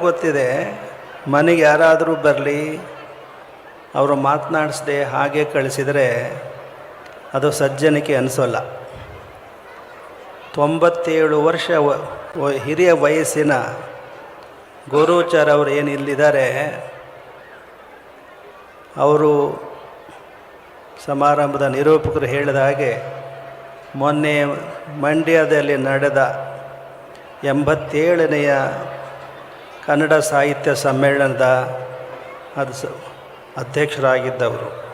ಗೊತ್ತಿದೆ, ಮನೆಗೆ ಯಾರಾದರೂ ಬರಲಿ, ಅವರು ಮಾತನಾಡಿಸ್ದೆ ಹಾಗೆ ಕಳಿಸಿದರೆ ಅದು ಸಜ್ಜನಿಕೆ ಅನಿಸೋಲ್ಲ. ತೊಂಬತ್ತೇಳು ವರ್ಷ ಹಿರಿಯ ವಯಸ್ಸಿನ ಗೋರೂಚಾರ್ ಅವರು ಏನು ಇಲ್ಲಿದ್ದಾರೆ, ಅವರು ಸಮಾರಂಭದ ನಿರೂಪಕರು ಹೇಳಿದ ಹಾಗೆ ಮೊನ್ನೆ ಮಂಡ್ಯದಲ್ಲಿ ನಡೆದ ಎಂಬತ್ತೇಳನೆಯ ಕನ್ನಡ ಸಾಹಿತ್ಯ ಸಮ್ಮೇಳನದ ಅದು ಸ ಅಧ್ಯಕ್ಷರಾಗಿದ್ದವರು.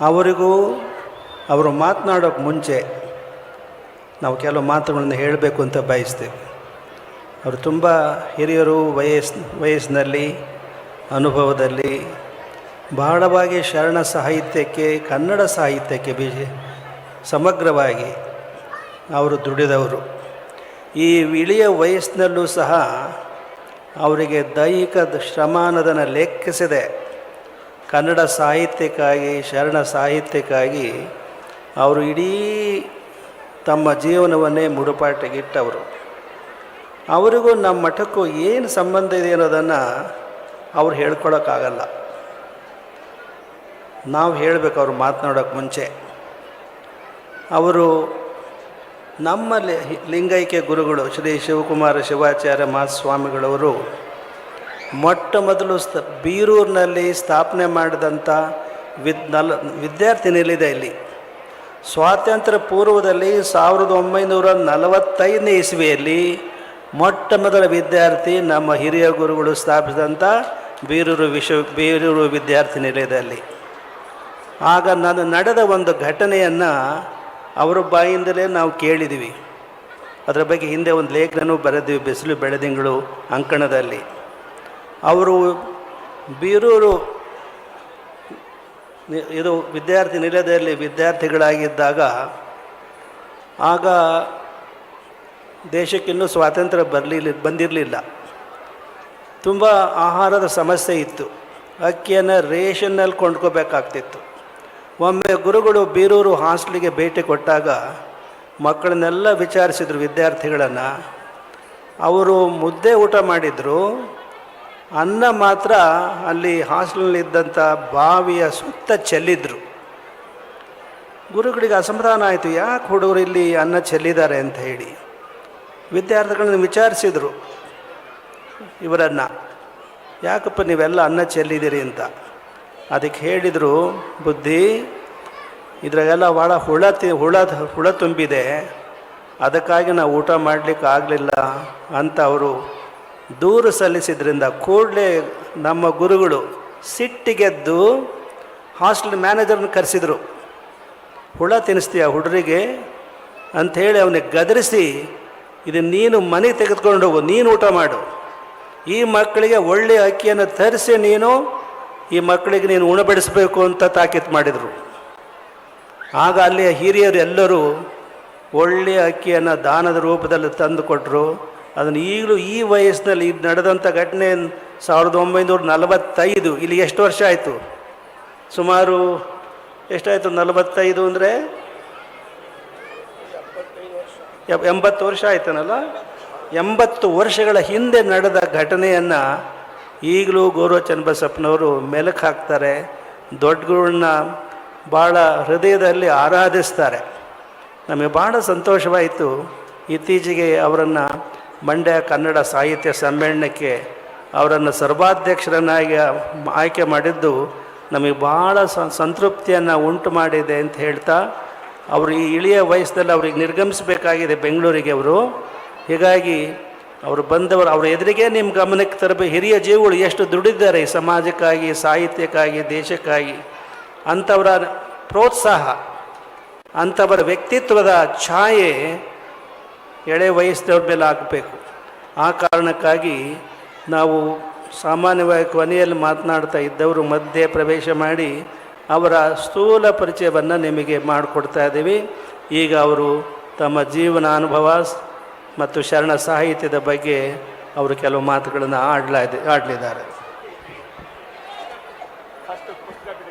ಅವರಿಗೂ ಅವರು ಮಾತನಾಡೋಕ್ಕೆ ಮುಂಚೆ ನಾವು ಕೆಲವು ಮಾತುಗಳನ್ನು ಹೇಳಬೇಕು ಅಂತ ಬಯಸ್ತೇವೆ. ಅವರು ತುಂಬ ಹಿರಿಯರು ವಯಸ್ಸು ವಯಸ್ಸಿನಲ್ಲಿ, ಅನುಭವದಲ್ಲಿ ಬಹಳವಾಗಿ ಶರಣ ಸಾಹಿತ್ಯಕ್ಕೆ, ಕನ್ನಡ ಸಾಹಿತ್ಯಕ್ಕೆ ಬೀಜ ಸಮಗ್ರವಾಗಿ ಅವರು ದುಡಿದವರು. ಈ ಇಳಿಯ ವಯಸ್ಸಿನಲ್ಲೂ ಸಹ ಅವರಿಗೆ ದೈಹಿಕ ಶ್ರಮ ಅನ್ನೋದನ್ನು ಲೆಕ್ಕಿಸದೆ ಕನ್ನಡ ಸಾಹಿತ್ಯಕ್ಕಾಗಿ, ಶರಣ ಸಾಹಿತ್ಯಕ್ಕಾಗಿ ಅವರು ಇಡೀ ತಮ್ಮ ಜೀವನವನ್ನೇ ಮುಡುಪಾಟಿಗಿಟ್ಟವರು. ಅವರಿಗೂ ನಮ್ಮ ಮಠಕ್ಕೂ ಏನು ಸಂಬಂಧ ಇದೆ ಅನ್ನೋದನ್ನು ಅವ್ರು ಹೇಳ್ಕೊಳಕ್ಕಾಗಲ್ಲ. ನಾವು ಹೇಳಬೇಕು ಅವ್ರು ಮಾತನಾಡೋಕ್ಕೆ ಮುಂಚೆ. ಅವರು ನಮ್ಮ ಲಿಂಗೈಕ್ಯ ಗುರುಗಳು ಶ್ರೀ ಶಿವಕುಮಾರ ಶಿವಾಚಾರ್ಯ ಮಹಾಸ್ವಾಮಿಗಳವರು ಮೊಟ್ಟ ಮೊದಲು ಸ್ಥ, ಬೀರೂರಿನಲ್ಲಿ ಸ್ಥಾಪನೆ ಮಾಡಿದಂಥ ವಿದ್, ನಲ್, ವಿದ್ಯಾರ್ಥಿ ನಿಲಿದೆ ಇಲ್ಲಿ. ಸ್ವಾತಂತ್ರ್ಯ ಪೂರ್ವದಲ್ಲಿ ಸಾವಿರದ ಒಂಬೈನೂರ ನಲವತ್ತೈದನೇ ಇಸ್ವಿಯಲ್ಲಿ ಮೊಟ್ಟ ಮೊದಲ ವಿದ್ಯಾರ್ಥಿ ನಮ್ಮ ಹಿರಿಯ ಗುರುಗಳು ಸ್ಥಾಪಿಸಿದಂಥ ಬೀರೂರು ವಿಶ್ವ, ಬೀರೂರು ವಿದ್ಯಾರ್ಥಿ ನಿಲಯದಲ್ಲಿ. ಆಗ ನಾನು, ನಡೆದ ಒಂದು ಘಟನೆಯನ್ನು ಅವರ ಬಾಯಿಂದಲೇ ನಾವು ಕೇಳಿದ್ದೀವಿ ಅದರ ಬಗ್ಗೆ ಹಿಂದೆ ಒಂದು ಲೇಖನೂ ಬರೆದಿವಿ, ಬಿಸಿಲು ಬೆಳೆದಿಂಗಳು ಅಂಕಣದಲ್ಲಿ. ಅವರು ಬೀರೂರು ಇದು ವಿದ್ಯಾರ್ಥಿ ನಿಲಯದಲ್ಲಿ ವಿದ್ಯಾರ್ಥಿಗಳಾಗಿದ್ದಾಗ ಆಗ ದೇಶಕ್ಕಿನ್ನೂ ಸ್ವಾತಂತ್ರ್ಯ ಬರಲಿಲ್ಲ ಬಂದಿರಲಿಲ್ಲ. ತುಂಬ ಆಹಾರದ ಸಮಸ್ಯೆ ಇತ್ತು. ಅಕ್ಕಿಯನ್ನು ರೇಷನ್ನಲ್ಲಿ ಕೊಂಡ್ಕೋಬೇಕಾಗ್ತಿತ್ತು. ಒಮ್ಮೆ ಗುರುಗಳು ಬೀರೂರು ಹಾಸ್ಟ್ಲಿಗೆ ಭೇಟಿ ಕೊಟ್ಟಾಗ ಮಕ್ಕಳನ್ನೆಲ್ಲ ವಿಚಾರಿಸಿದರು ವಿದ್ಯಾರ್ಥಿಗಳನ್ನು. ಅವರು ಮುದ್ದೆ ಊಟ ಮಾಡಿದರು. ಅನ್ನ ಮಾತ್ರ ಅಲ್ಲಿ ಹಾಸ್ಟೆಲ್ನಲ್ಲಿದ್ದಂಥ ಬಾವಿಯ ಸುತ್ತ ಚೆಲ್ಲಿದ್ರು. ಗುರುಗಳಿಗೆ ಅಸಮಾಧಾನ ಆಯಿತು, ಯಾಕೆ ಹುಡುಗರು ಇಲ್ಲಿ ಅನ್ನ ಚೆಲ್ಲಿದ್ದಾರೆ ಅಂತ ಹೇಳಿ. ವಿದ್ಯಾರ್ಥಿಗಳನ್ನು ವಿಚಾರಿಸಿದರು ಇವರನ್ನು. ಯಾಕಪ್ಪ ನೀವೆಲ್ಲ ಅನ್ನ ಚೆಲ್ಲಿದ್ದೀರಿ ಅಂತ. ಅದಕ್ಕೆ ಹೇಳಿದರು, ಬುದ್ಧಿ, ಇದ್ರಾಗೆಲ್ಲ ಭಾಳ ಹುಳ ತಿ, ಹುಳ ಹುಳ ತುಂಬಿದೆ. ಅದಕ್ಕಾಗಿ ನಾವು ಊಟ ಮಾಡಲಿಕ್ಕೆ ಆಗಲಿಲ್ಲ ಅಂತ ಅವರು ದೂರು ಸಲ್ಲಿಸಿದ್ರಿಂದ ಕೂಡಲೇ ನಮ್ಮ ಗುರುಗಳು ಸಿಟ್ಟಿಗೆದ್ದು ಹಾಸ್ಟೆಲ್ ಮ್ಯಾನೇಜರ್ನ ಕರೆಸಿದರು. ಹುಳ ತಿನ್ನಿಸ್ತೀಯ ಹುಡುಗರಿಗೆ ಅಂಥೇಳಿ ಅವನಿಗೆ ಗದರಿಸಿ, ಇದು ನೀನು ಮನೆಗೆ ತೆಗೆದುಕೊಂಡು ಹೋಗು, ನೀನು ಊಟ ಮಾಡು. ಈ ಮಕ್ಕಳಿಗೆ ಒಳ್ಳೆಯ ಅಕ್ಕಿಯನ್ನು ತರಿಸಿ ನೀನು ಈ ಮಕ್ಕಳಿಗೆ ನೀನು ಉಣಬಡಿಸಬೇಕು ಅಂತ ತಾಕೀತು ಮಾಡಿದರು. ಆಗ ಅಲ್ಲಿಯ ಹಿರಿಯರು ಎಲ್ಲರೂ ಒಳ್ಳೆಯ ಅಕ್ಕಿಯನ್ನು ದಾನದ ರೂಪದಲ್ಲಿ ತಂದು ಕೊಟ್ಟರು ಅದನ್ನು ಈಗಲೂ ಈ ವಯಸ್ಸಿನಲ್ಲಿ ಇದು ನಡೆದಂಥ ಘಟನೆ ಸಾವಿರದ ಒಂಬೈನೂರ ನಲವತ್ತೈದು, ಇಲ್ಲಿ ಎಷ್ಟು ವರ್ಷ ಆಯಿತು? ಸುಮಾರು ಎಷ್ಟಾಯಿತು? ನಲವತ್ತೈದು ಅಂದರೆ? ಎಂಬತ್ತು ವರ್ಷ ಆಯ್ತನಲ್ಲ? ಎಂಬತ್ತು ವರ್ಷಗಳ ಹಿಂದೆ ನಡೆದ ಘಟನೆಯನ್ನು ಈಗಲೂ ಗೌರವ ಚನ್ನಬಸಪ್ಪನವರು ಮೆಲುಕು ಹಾಕ್ತಾರೆ. ದೊಡ್ಡಗಳನ್ನ ಭಾಳ ಹೃದಯದಲ್ಲಿ ಆರಾಧಿಸ್ತಾರೆ. ನಮಗೆ ಭಾಳ ಸಂತೋಷವಾಯಿತು ಇತ್ತೀಚೆಗೆ ಅವರನ್ನು ಮಂಡ್ಯ ಕನ್ನಡ ಸಾಹಿತ್ಯ ಸಮ್ಮೇಳನಕ್ಕೆ ಅವರನ್ನು ಸರ್ವಾಧ್ಯಕ್ಷರನ್ನಾಗಿ ಆಯ್ಕೆ ಮಾಡಿದ್ದು ನಮಗೆ ಭಾಳ ಸಂತೃಪ್ತಿಯನ್ನು ಉಂಟು ಮಾಡಿದೆ ಅಂತ ಹೇಳ್ತಾ ಅವರು ಈ ಇಳಿಯ ವಯಸ್ಸಲ್ಲಿ ಅವ್ರಿಗೆ ನಿರ್ಗಮಿಸಬೇಕಾಗಿದೆ ಬೆಂಗಳೂರಿಗೆ ಅವರು. ಹೀಗಾಗಿ ಅವರು ಬಂದವರು, ಅವ್ರ ಎದುರಿಗೆ ನಿಮ್ಮ ಗಮನಕ್ಕೆ ತರಬೇಕು. ಹಿರಿಯ ಜೀವಗಳು ಎಷ್ಟು ದುಡಿದ್ದಾರೆ ಸಮಾಜಕ್ಕಾಗಿ, ಸಾಹಿತ್ಯಕ್ಕಾಗಿ, ದೇಶಕ್ಕಾಗಿ. ಅಂಥವರ ಪ್ರೋತ್ಸಾಹ, ಅಂಥವರ ವ್ಯಕ್ತಿತ್ವದ ಛಾಯೆ ಎಳೆ ವಯಸ್ಸಿನವ್ರ ಮೇಲೆ ಹಾಕಬೇಕು ಆ ಕಾರಣಕ್ಕಾಗಿ ನಾವು ಸಾಮಾನ್ಯವಾಗಿ ಕೊನೆಯಲ್ಲಿ ಮಾತನಾಡ್ತಾ ಇದ್ದವರು ಮಧ್ಯೆ ಪ್ರವೇಶ ಮಾಡಿ ಅವರ ಸ್ಥೂಲ ಪರಿಚಯವನ್ನು ನಿಮಗೆ ಮಾಡಿಕೊಡ್ತಾ ಇದ್ದೀವಿ. ಈಗ ಅವರು ತಮ್ಮ ಜೀವನ ಅನುಭವ ಮತ್ತು ಶರಣ ಸಾಹಿತ್ಯದ ಬಗ್ಗೆ ಅವರು ಕೆಲವು ಮಾತುಗಳನ್ನು ಆಡ್ಲಾ ಆಡಲಿದ್ದಾರೆ.